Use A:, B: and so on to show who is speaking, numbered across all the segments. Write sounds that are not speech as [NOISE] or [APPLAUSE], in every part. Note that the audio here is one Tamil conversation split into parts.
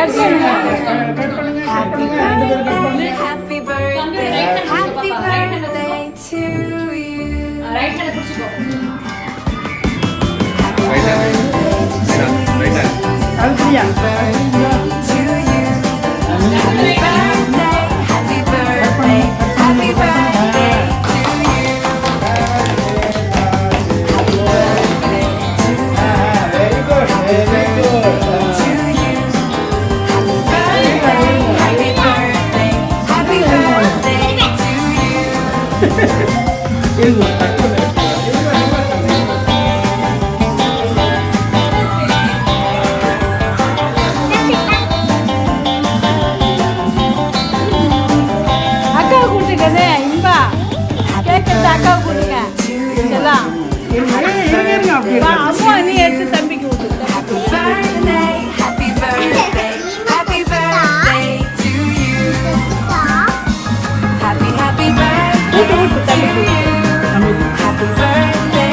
A: Happy birthday Happy birthday to you Right hand kuchiko Right hand Right hand
B: Right hand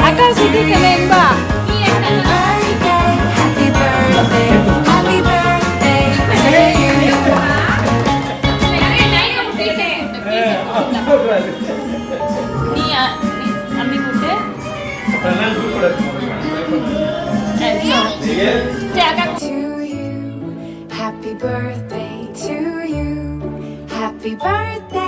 A: Akang sige? To you, happy birthday to you, happy birthday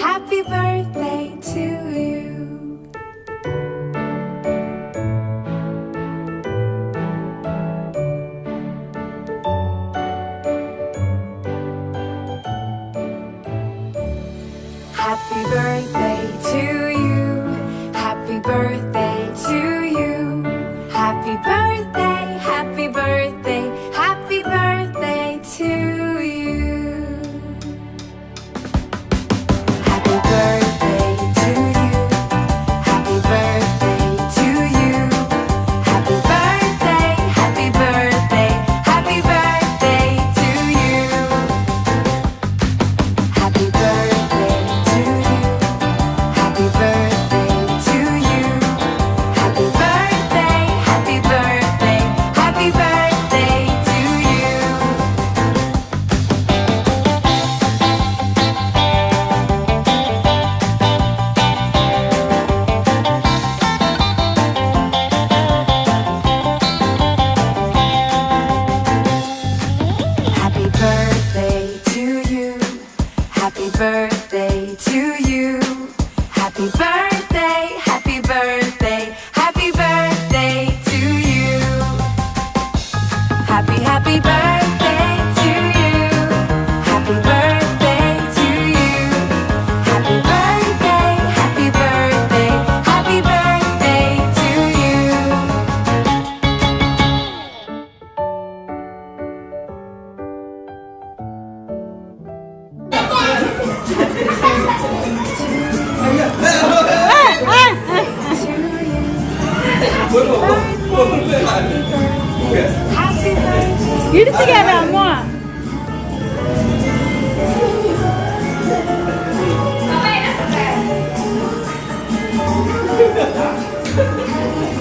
C: 일찍 해야 돼,
D: 안무아.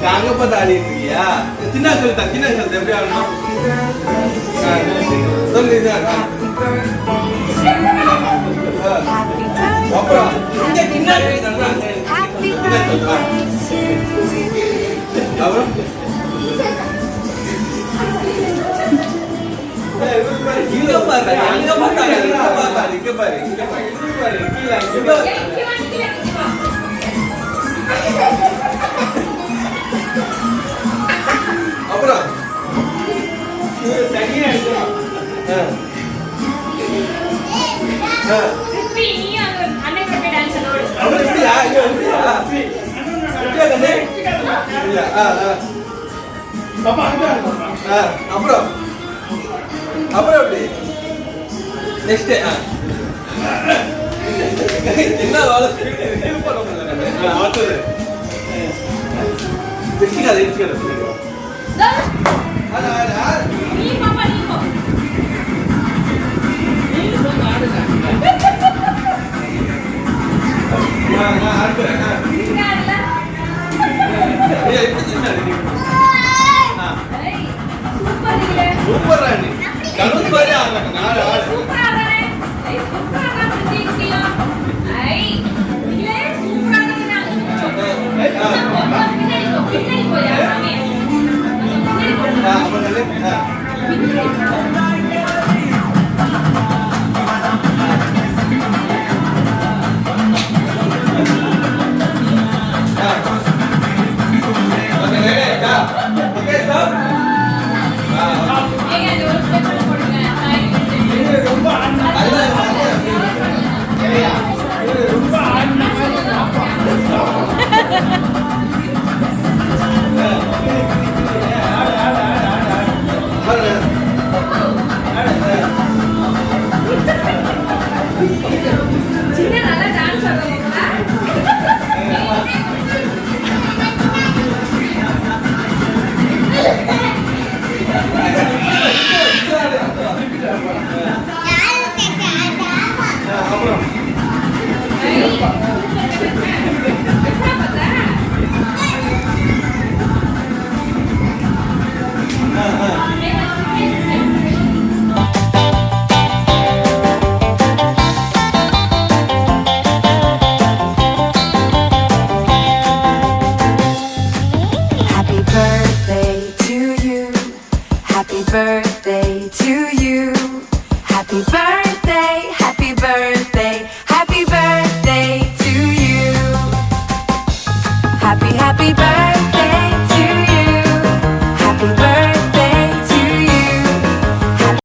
D: நாங்க பதாடிட்டு இருக்கியா சின்ன சொல்லிட்டா சின்ன சொல்லிட்டு எப்படி
C: ஆகணும் சொல்லிதான்
D: அப்புறம் சின்ன
C: சொல்லிதான்
D: அப்புறம்
E: தனியா எடுக்கலாம்
D: ஆ ஆ இல்ல
E: பாப்பா
D: அப்புறம்? அப்புறம் எப்படி? நெக்ஸ்ட் என்ன வேலை பண்ண முடியல அடுத்தது. எடுத்துக்காத எடுத்துக்காத ஆடுறேன் సూపర్ అండి కనుక్కొని నాలుగు Amen. [LAUGHS]